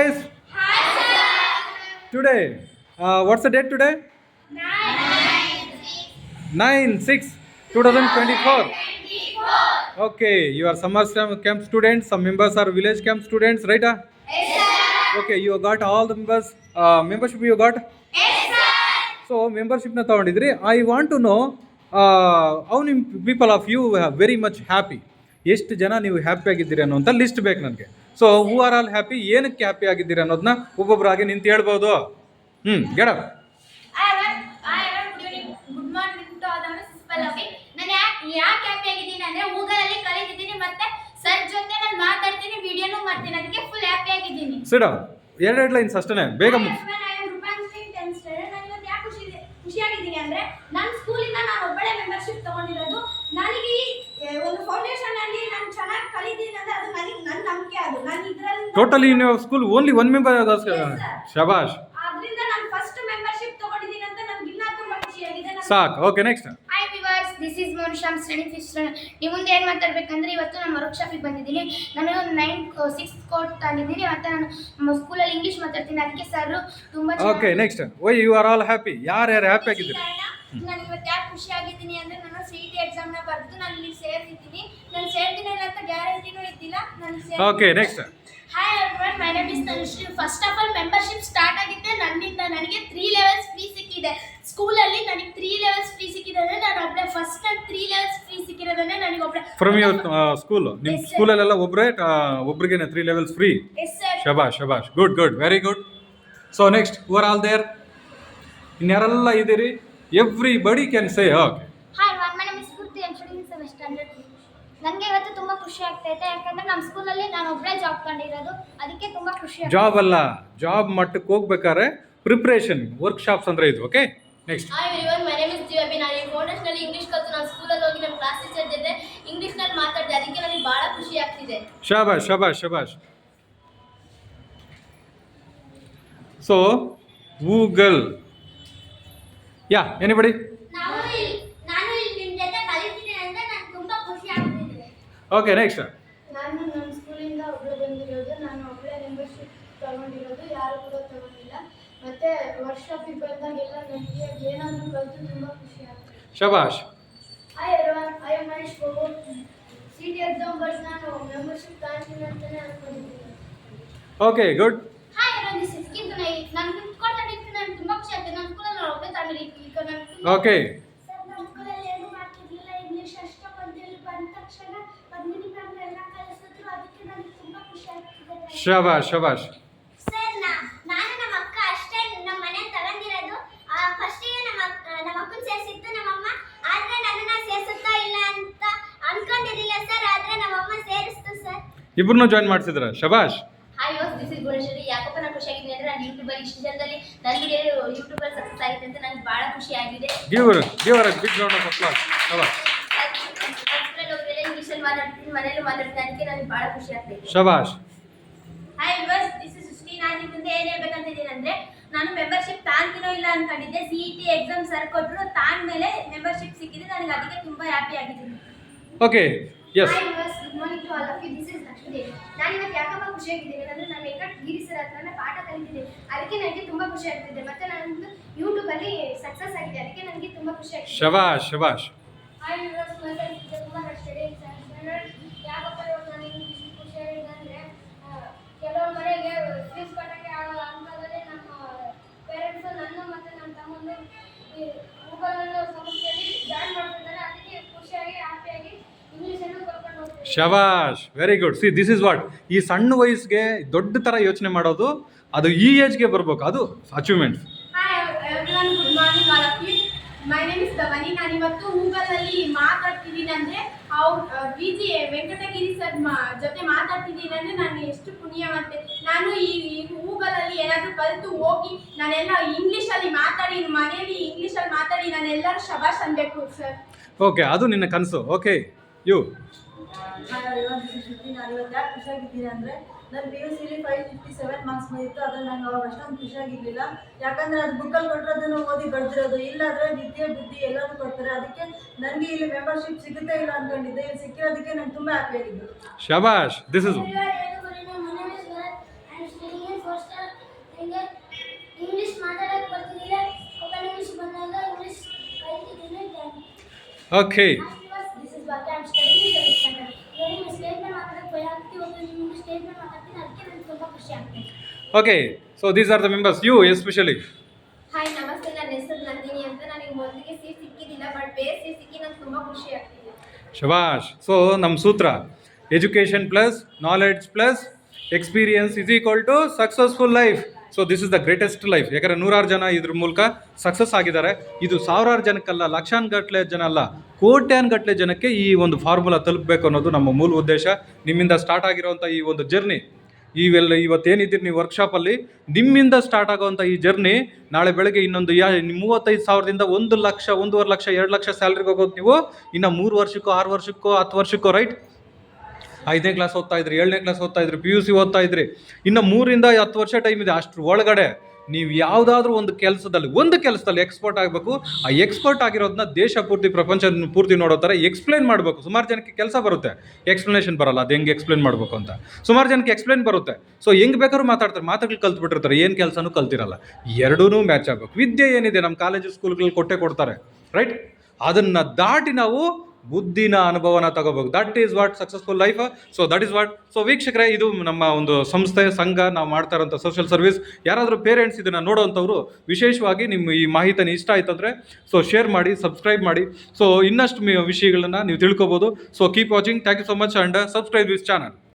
guys. Today, uh, what's the date today? 9 6 2024. Okay, you are summer camp students. Some members are village camp students, right? Yes, sir. Okay, you got all the members. Uh, membership you got? Yes, sir. So, membershipನ ತಗೊಂಡಿದ್ರಿ I want to know ಅವು ನಿಮ್ಮ people of you very much happy. ಎಷ್ಟು ಜನ ನೀವು happy ಆಗಿದ್ದೀರಿ ಅನ್ನೋಂಥ list ಬೇಕು ನನಗೆ so who are all happy ಏನಕ್ಕೆ ಹ್ಯಾಪಿ ಆಗಿದ್ದೀರಾ ಅನ್ನೋದನ್ನ ಒಬ್ಬೊಬ್ಬರಾಗಿ ನಿಂತು ಹೇಳ್ಬೋದು. ಹ್ಞೂ ಗೆಡ good morning to all principal ಆಫಿ ನಾನು ಯಾಕೆ ಯಾಕೆ ಹ್ಯಾಪಿ ಆಗಿದ್ದೀನಿ ಅಂದ್ರೆ ಗೂಗಲಲ್ಲಿ ಕಲಿತಿದ್ದೀನಿ ಮತ್ತೆ ಸರ್ ಜೊತೆ ನಾನು ಮಾತಾಡ್ತೀನಿ ವಿಡಿಯೋನು ಮಾಡ್ತೀನಿ. ಅದಕ್ಕೆ ಫುಲ್ ಹ್ಯಾಪಿ ಆಗಿದ್ದೀನಿ. ಸಿಡ ಎರಡೆರಡು ಲೈನ್ಸ್ ಅಷ್ಟೇ ಬೇಗ ಮುಗಿಸ್ ಖುಷಿಯಾಗಿದ್ದೀನಿ ಅಂದ್ರೆ ನನ್ನ ಸ್ಕೂಲಿಂದ ನಾನು ಒಬ್ಬಳೆ ಮೆಂಬರ್ಶಿಪ್ ತಗೊಂಡಿರೋದು ನನಗೆ ಈ ಎ, ಒಂದು ಫೌಂಡೇಶನ್ ಅಲ್ಲಿ ನಾನು ಚೆನ್ನಾಗಿ ಕಲಿತೀನಿ ಅಂದ್ರೆ ಅದು ನನಗೆ ನನ್ನ ನಂಬಿಕೆ ಅದು ನಾನು ಇದರಲ್ಲಿ totally in your school only one member ಶಬಾಷ್ ಸಾಕು. Okay next hi viewers this is Monisham study fish ನಿಮ್ಮ ಮುಂದೆ ಏನು ಮಾತಾಡ್ಬೇಕಂದ್ರೆ ಇವತ್ತು ನಾನು ವರ್ಕ್ಶಾಪಿಗೆ ಬಂದಿದ್ದೀನಿ. ನಾನು ನೈನ್ ಸಿಕ್ಸ್ ಕೋಟ್ ತಂದಿದ್ದೀನಿ ಮತ್ತು ನಾನು ನಮ್ಮ ಸ್ಕೂಲಲ್ಲಿ ಇಂಗ್ಲೀಷ್ ಮಾತಾಡ್ತೀನಿ. ಅದಕ್ಕೆ ಸರ್ ತುಂಬ ಓಕೆ ನೆಕ್ಸ್ಟ್ ಓಯ್ ಯು ಆರ್ ಆಲ್ ಹ್ಯಾಪಿ ಯಾರು ಯಾರು ಹ್ಯಾಪಿ ಆಗಿದ್ದೀರಿ? ನಾನು ಇವತ್ತು ಯಾಕೆ ಖುಷಿ ಆಗಿದ್ದೀನಿ ಅಂದರೆ ನಾನು ಸಿ ಟಿ ಎಕ್ಸಾಮ್ನ ಬರೆದು ನಾನು ಇಲ್ಲಿ ಸೇರ್ತಿದ್ದೀನಿ. ನಾನು ಸೇರ್ತೀನಿ ಅಂತ ಗ್ಯಾರಂಟಿನೂ ಇದ್ದಿಲ್ಲ. ನಾನು okay next everyone my name is Tanushree first of all membership start ಆಗಿದ್ದೆ ನನ್ನಿಂದ ನನಗೆ ತ್ರೀ ಲೆವೆಲ್ಸ್ ಫ್ರೀ ಸಿಕ್ಕಿದೆ. ಸ್ಕೂಲಲ್ಲಿ ನನಗೆ ತ್ರೀ ಲೆವೆಲ್ಸ್ ಫ್ರೀ ಸಿಕ್ಕಿದೆ ಅಂದರೆ ನಾನು ಒಬ್ಬಳೆ first time three levels free ಸಿಕ್ಕಿರೋದನ್ನೇ ನನಗೆ ಒಬ್ಬಳೆ ಫ್ರಮ್ ಯುವರ್ ಸ್ಕೂಲ್ ನಿಮ್ಮ. ಸ್ಕೂಲಲ್ಲೆಲ್ಲ ಒಬ್ಬರೇ ಒಬ್ರಿಗೇನೆ ತ್ರೀ ಲೆವೆಲ್ಸ್ ಫ್ರೀ ಶಬಾಷ್ ಶಬಾಷ್ good good very good so next over all there ಇನ್ಯಾರೆಲ್ಲ ಇದ್ದೀರಿ? Everybody can say okay hi my name is standard ನನಗೆ ಇವತ್ತು ತುಂಬಾ ಖುಷಿ ಆಗ್ತೈತೆ ಯಾಕಂದ್ರೆ ನಮ್ಮ ಸ್ಕೂಲಲ್ಲಿ ನಾನು ಒಬ್ಬಳೇ ಜಾಬ್ ಕಂಡಿರೋದು ಅದಕ್ಕೆ ತುಂಬಾ ಖುಷಿ ಆಗ್ತೈತೆ. ಜಾಬ್ ಅಲ್ಲ ಜಾಬ್ ಮಟ್ಟಕ್ಕೆ ಹೋಗ್ಬೇಕಾದ್ರೆ ಪ್ರಿಪ್ರೇಷನ್ ವರ್ಕ್ಶಾಪ್ಸ್ ಅಂದ್ರೆ ಇದು okay next hi everyone my name is Divyabi ನಾನು ಈ ಫೌಂಡೇಶನಲ್ಲಿ ಇಂಗ್ಲೀಷ್ ಕಲಿತು. ನಾನು ಸ್ಕೂಲಲ್ಲಿ ಹೋಗಿ ನಮ್ಮ ಕ್ಲಾಸ್ ಟೀಚರ್ ಜೊತೆ ಇಂಗ್ಲೀಷ್ನಲ್ಲಿ ಮಾತಾಡಿದೆ. ಅದಕ್ಕೆ ನನಗೆ ಭಾಳ ಖುಷಿ ಆಗ್ತಿದೆ. ಶಬಾಷ್ ಶಬಾಷ್ ಶಬಾಷ್. ಸೊ ಗೂಗಲ್ ಯಾ ಎನಿಬಡಿ ನಾವು ಇಲ್ಲಿ ನಾನು ಇಲ್ಲಿ ನಿಮ್ಮ ಜೊತೆ ಕಲಿತೀನಿ ಅಂತ ನನಗೆ ತುಂಬ ಖುಷಿ ಆಗ್ತಿದೆ ಓಕೆ ನೆಕ್ಸ್ಟ್ ನಾನು ನನ್ನ ಸ್ಕೂಲಿಂದ ಬಂದಿರೋದು. ನಾನು ಒಬ್ಬಳೇ ಮೆಂಬರ್ಶಿಪ್ ತಗೊಂಡಿರೋದು. ಯಾರು ಕೂಡ ತಗೊಂಡಿಲ್ಲ. ಮತ್ತು ವರ್ಕ್ಶಾಪಿಗೆ ಬಂದಾಗೆಲ್ಲ ನನಗೆ ಏನಾದರೂ ಕಲಿತು ತುಂಬ ಖುಷಿ ಆಗ್ತದೆ ಶಬಾಷ್ I Mahesh Babu C T exam ನಾನು ಮೆಂಬರ್ಶಿಪ್ ಅಂತಲೇ ಅನ್ಕೊಂಡಿದ್ದೀನಿ. Okay good hi this is ಕಿಂತು ನಾನು ತುಂಬ ಖುಷಿ ನನ್ನ ಸ್ಕೂಲಲ್ಲಿ ನಾನು ಒಬ್ಬಳೇ ತಗೊಂಡಿದ್ದೀನಿ ಈಗ ನಾನು ಓಕೆ ಸರ್ ನಮ್ಮ ಸ್ಕೂಲಲ್ಲಿ ಏನು ಮಾಡ್ತಿರ್ಲಿಲ್ಲ ಇಂಗ್ಲೀಷ್ ಅಷ್ಟೇ ಬಂದಿಲ್ಲ ಬಂದ ತಕ್ಷಣ ಬಂದಿನಿ ಮ್ಯಾಮ್ ಎಲ್ಲ ಕಲಿಸಿದ್ರು ಅದಕ್ಕೆ ನನಗೆ ತುಂಬ ಖುಷಿ ಆಗ್ತಿದೆ ಶಬಾಷ್ ಶಬಾಷ್. ಸರ್ ನಾನು ನಮ್ಮ ಅಕ್ಕ ಅಷ್ಟೇ ನಮ್ಮ ಮನೆ ತಗೊಂಡಿರೋದು. ಫಸ್ಟಿಗೆ ನಮ್ಮ ಅಕ್ಕ- ನಮ್ಮ ಅಕ್ಕನ ಸೇರಿಸಿತ್ತು ನಮ್ಮಮ್ಮ. ಆದ್ರೆ ನನ್ನನ್ನ ಸೇರಿಸುತ್ತಾ ಇಲ್ಲ ಅಂತ ಅನ್ಕೊಂಡಿರಲಿಲ್ಲ ಸರ್. ಆದ್ರೆ ನಮ್ಮಮ್ಮ ಸೇರಿಸ್ತು ಸರ್. ಇಬ್ರನ್ನೂ ಜಾಯಿನ್ ಮಾಡಿಸಿದ್ರ? ಶಬಾಷ್? Hi was this is Guneshwari ಯಾಕಪ್ಪ ನಾನು ಖುಷಿ ಆಗಿದ್ದೀನಿ ಅಂದರೆ ನಾನು ಯೂಟ್ಯೂಬಲ್ಲಿ ಇಷ್ಟು ಜನದಲ್ಲಿ ನನಗೆ ಯೂಟ್ಯೂಬಲ್ಲಿ ಸಕ್ಸಸ್ ಆಗಿದೆ ಅಂತ ನನಗೆ ಭಾಳ ಖುಷಿ ಆಗಿದೆ. Give give big round of applause ಶಬಾಷ್. ಮಾತಾಡ್ತೀನಿ ಮನೇಲಿ ಮಾತಾಡ್ತೀನಿ ಅದಕ್ಕೆ ನನಗೆ ಭಾಳ ಖುಷಿ ಆಗ್ತಿದೆ ಶಬಾಷ್. ಹಾಯ್ ವಿವರ್ಸ್ ದಿಸ್ ಇಸ್ ಸೃಷ್ಟಿ ನಾನು ನಿಮ್ಮ ಮುಂದೆ ಏನು ಹೇಳ್ಬೇಕಂತಿದ್ದೀನಿ ಅಂದ್ರೆ ನಾನು ಮೆಂಬರ್ಶಿಪ್ ತಾಂತೀನೋ ಇಲ್ಲ ಅನ್ಕೊಂಡಿದ್ದೆ C E T exam sir ಕೊಟ್ಟರು ತಾನ್ ಮೇಲೆ ಮೆಂಬರ್ಶಿಪ್ ಸಿಕ್ಕಿದೆ. ನನಗೆ ಅದಕ್ಕೆ ತುಂಬ ಹ್ಯಾಪಿ ಆಗಿದ್ದೀನಿ. Okay yes hi viewers good morning to all of you this is Lakshmidevi ನಾನು ಇವತ್ತು ಯಾಕಪ್ಪ ಖುಷಿ ಆಗಿದ್ದೀನಿ ಅಂದರೆ ನಾನು ವೆಂಕಟ್ ಗಿರಿ ಸರ್ ಹತ್ರನೇ ಪಾಠ ಕಲಿತಿದ್ದೆ. ಅದಕ್ಕೆ ನನಗೆ ತುಂಬ ಖುಷಿ ಆಗ್ತಿದೆ. ಮತ್ತೆ ನಾನು YouTube ಯೂಟ್ಯೂಬಲ್ಲಿ ಸಕ್ಸಸ್ ಆಗಿದೆ. ಅದಕ್ಕೆ ನನಗೆ ತುಂಬ ಖುಷಿ ಆಗ್ತಿದೆ. ಶಬಾಷ್ ಶಬಾಷ್ ಹಾಯ್ ವಿವರ್ಸ್ ನನ್ನ ಕುಮಾರ್ ಸ್ಟಡಿ ಯಾಕಪ್ಪ ಇವಾಗ ನನಗೆ ಇಷ್ಟು ಖುಷಿ ಆಗಿದೆ ಅಂದರೆ ಕೆಲವು ಮನೆಗೆ ಫೀಸ್ ಕಟ್ಟೋಕ್ಕೆ ಆಗಲ್ಲ ಅಂಥದ್ರಲ್ಲಿ ನಮ್ಮ ಪೇರೆಂಟ್ಸು ನನ್ನ ಮತ್ತು ನನ್ನ ತಮ್ಮನ್ನು ಈ ಗೂಗಲಲ್ಲೂ ಸಂಸ್ಥೆಯಲ್ಲಿ ಜಾಯ್ನ್ ಮಾಡ್ತಿದ್ದಾರೆ ಅದಕ್ಕೆ ಖುಷಿಯಾಗಿ ಹ್ಯಾಪಿಯಾಗಿ ಇಂಗ್ಲೀಷನ್ನು ಶಬಾಷ್ very good see this is what ಈ ಸಣ್ಣ ವಯಸ್ಸಿಗೆ ದೊಡ್ಡ ಥರ ಯೋಚನೆ ಮಾಡೋದು ಅದು ಈ ಏಜ್ಗೆ ಬರಬೇಕು ಅದು achievement hi everyone good morning all of you my name is Dhwani ನಾನು ಇವತ್ತು ಗೂಗಲಲ್ಲಿ ಮಾತಾಡ್ತಿದ್ದೀನಿ ಅಂದರೆ ಅವ್ರು ವಿ ಜಿ ವೆಂಕಟಗಿರಿ ಸರ್ ಮಾ ಜೊತೆ ಮಾತಾಡ್ತಿದ್ದೀನಿ ಅಂದರೆ ನಾನು ಎಷ್ಟು ಪುಣ್ಯವಂತೆ. ನಾನು ಈ ಗೂಗಲಲ್ಲಿ ಏನಾದರೂ ಕಲಿತು ಹೋಗಿ ನಾನೆಲ್ಲ ಇಂಗ್ಲೀಷಲ್ಲಿ ಮಾತಾಡಿ ಮನೆಯಲ್ಲಿ ಇಂಗ್ಲೀಷಲ್ಲಿ ಮಾತಾಡಿ ನಾನೆಲ್ಲರೂ ಶಬಾಷ್ ಅನ್ಬೇಕು ಸರ್ ಓಕೆ ಅದು ನಿನ್ನ ಕನಸು. ಓಕೆ ಯು ಶ್ರುತಿ ನಾನು ಇವತ್ತು ಯಾಕೆ ಖುಷಿಯಾಗಿದ್ದೀನಿ ಅಂದರೆ ನನ್ನ ಸಿಲಿ ಫಿಫ್ಟಿ ಮಾರ್ಕ್ಸ್ ನಾನು ಅವಾಗ ಅಷ್ಟೊಂದು ಯಾಕಂದರೆ ಅದು ಬುಕ್ಕಲ್ಲಿ ಕೊಟ್ಟಿರೋದನ್ನು ಓದಿ ವಿದ್ಯೆ ಬುದ್ಧಿ ಕೊಡ್ತಾರೆ ಅದಕ್ಕೆ ನನಗೆ ಇಲ್ಲಿ ಮೆಂಬರ್ಶಿಪ್ ಸಿಗುತ್ತೆ ಇಲ್ಲ ಅಂದ್ಕೊಂಡಿದ್ದೆ ಸಿಕ್ಕಿರೋದಕ್ಕೆ ನಂಗೆ ತುಂಬ ಶಬಾಷ್ this is okay this is what I am studying in standard ನನಗೆ ಸ್ಟೇಜ್ ಮೇಲೆ ಮಾತಾಡೋಕ್ಕೆ ಭಯ ಆಗ್ತಿ ಒಂದು ನಿಮ್ಗೆ ಸ್ಟೇಜ್ ಮೇಲೆ ಮಾತಾಡ್ತೀನಿ ಅದಕ್ಕೆ ನನಗೆ ತುಂಬ ಖುಷಿ ಆಗ್ತದೆ okay so these are the members you especially hi ನಮಸ್ತೆ ನನ್ನ ಹೆಸರು ನಂದಿನಿ ಅಂತ ನನಗೆ ಮೊದಲಿಗೆ ಸೀಟ್ ಬಟ್ ಬೇರೆ ಸೀಟ್ ಸಿಕ್ಕಿ ನಂಗೆ ತುಂಬ ಖುಷಿ ಆಗ್ತಿದೆ. ಶಬಾಷ್ ಸೊ ನಮ್ಮ ಸೂತ್ರ education plus knowledge plus experience is equal to successful life so this is the greatest life ಯಾಕಂದರೆ ನೂರಾರು ಜನ ಇದ್ರ ಮೂಲಕ ಸಕ್ಸಸ್ ಆಗಿದ್ದಾರೆ. ಇದು ಸಾವಿರಾರು ಜನಕ್ಕಲ್ಲ ಲಕ್ಷಾನುಗಟ್ಟಲೆ ಜನ ಅಲ್ಲ ಕೋಟ್ಯಾನುಗಟ್ಟಲೆ ಜನಕ್ಕೆ ಈ ಒಂದು ಫಾರ್ಮುಲಾ ತಲುಪಬೇಕು ಅನ್ನೋದು ನಮ್ಮ ಮೂಲ ಉದ್ದೇಶ. ನಿಮ್ಮಿಂದ ಸ್ಟಾರ್ಟ್ ಆಗಿರೋವಂಥ ಈ ಒಂದು ಜರ್ನಿ ಇವೆಲ್ಲ ಇವತ್ತೇನಿದ್ದೀರಿ ನೀವು ವರ್ಕ್ಶಾಪಲ್ಲಿ ನಿಮ್ಮಿಂದ ಸ್ಟಾರ್ಟ್ ಆಗೋವಂಥ ಈ ಜರ್ನಿ ನಾಳೆ ಬೆಳಗ್ಗೆ ಇನ್ನೊಂದು ಯಾ ಮೂವತ್ತೈದು ಸಾವಿರದಿಂದ ಒಂದು ಲಕ್ಷ, ಒಂದೂವರೆ ಲಕ್ಷ, ಎರಡು ಲಕ್ಷ ಸ್ಯಾಲ್ರಿಗೆ ಹೋಗೋದು ನೀವು. ಇನ್ನು ಮೂರು ವರ್ಷಕ್ಕೋ, ಆರು ವರ್ಷಕ್ಕೋ, ಹತ್ತು ವರ್ಷಕ್ಕೋ ರೈಟ್ ಐದನೇ ಕ್ಲಾಸ್ ಓದ್ತಾ ಇದ್ರಿ, ಏಳನೇ ಕ್ಲಾಸ್ ಓದ್ತಾ ಇದ್ರಿ ಪಿ ಯು ಸಿ ಓದ್ತಾ ಇದ್ರಿ. ಇನ್ನು ಮೂರಿಂದ ಹತ್ತು ವರ್ಷ ಟೈಮ್ ಇದೆ, ಅಷ್ಟ್ರ ಒಳಗಡೆ. ನೀವು ಯಾವುದಾದ್ರೂ ಒಂದು ಕೆಲಸದಲ್ಲಿ ಒಂದು ಕೆಲಸದಲ್ಲಿ ಎಕ್ಸ್ಪರ್ಟ್ ಆಗಬೇಕು. ಆ ಎಕ್ಸ್ಪರ್ಟ್ ಆಗಿರೋದನ್ನ ದೇಶ ಪೂರ್ತಿ ಪ್ರಪಂಚ ಪೂರ್ತಿ ನೋಡೋ ಥರ ಎಕ್ಸ್ಪ್ಲೇನ್ ಮಾಡಬೇಕು. ಸುಮಾರು ಜನಕ್ಕೆ ಕೆಲಸ ಬರುತ್ತೆ. ಎಕ್ಸ್ಪ್ಲನೇಷನ್ ಬರಲ್ಲ, ಅದು ಹೆಂಗೆ ಎಕ್ಸ್ಪ್ಲೇನ್ ಮಾಡಬೇಕು ಅಂತ. ಸುಮಾರು ಜನಕ್ಕೆ ಎಕ್ಸ್ಪ್ಲೇನ್ ಬರುತ್ತೆ. ಸೊ ಹೆಂಗೆ ಬೇಕಾದ್ರೂ ಮಾತಾಡ್ತಾರೆ. ಮಾತುಗಳು ಕಲ್ತ್ಬಿಟ್ಟಿರ್ತಾರೆ. ಏನು ಕೆಲಸನೂ ಕಲ್ತಿರಲ್ಲ. ಎರಡೂ ಮ್ಯಾಚ್ ಆಗಬೇಕು. ವಿದ್ಯೆ ಏನಿದೆ? ನಮ್ಮ ಕಾಲೇಜು ಸ್ಕೂಲ್ಗಳಲ್ಲಿ ಕೊಟ್ಟೆ ಕೊಡ್ತಾರೆ. ರೈಟ್ ಅದನ್ನು ದಾಟಿ ನಾವು ಬುದ್ಧಿನ ಅನುಭವನ ತಗೋಬೇಕು. That is what successful life so that is what so ವೀಕ್ಷಕರೇ, ಇದು ನಮ್ಮ ಒಂದು ಸಂಸ್ಥೆ, ಸಂಘ, ನಾವು ಮಾಡ್ತಾ ಇರೋಂಥ ಸೋಷಿಯಲ್ ಸರ್ವಿಸ್ ಯಾರಾದರೂ ಪೇರೆಂಟ್ಸ್ ಇದನ್ನು ನೋಡೋವಂಥವ್ರು ವಿಶೇಷವಾಗಿ ನಿಮ್ಮ ಈ ಮಾಹಿತಿನ ಇಷ್ಟ ಆಯ್ತು ಅಂದರೆ ಸೊ ಶೇರ್ ಮಾಡಿ ಸಬ್ಸ್ಕ್ರೈಬ್ ಮಾಡಿ. ಸೊ ಇನ್ನಷ್ಟು ವಿಷಯಗಳನ್ನು ನೀವು ತಿಳ್ಕೊಬೋದು. So keep watching thank you so much and subscribe this channel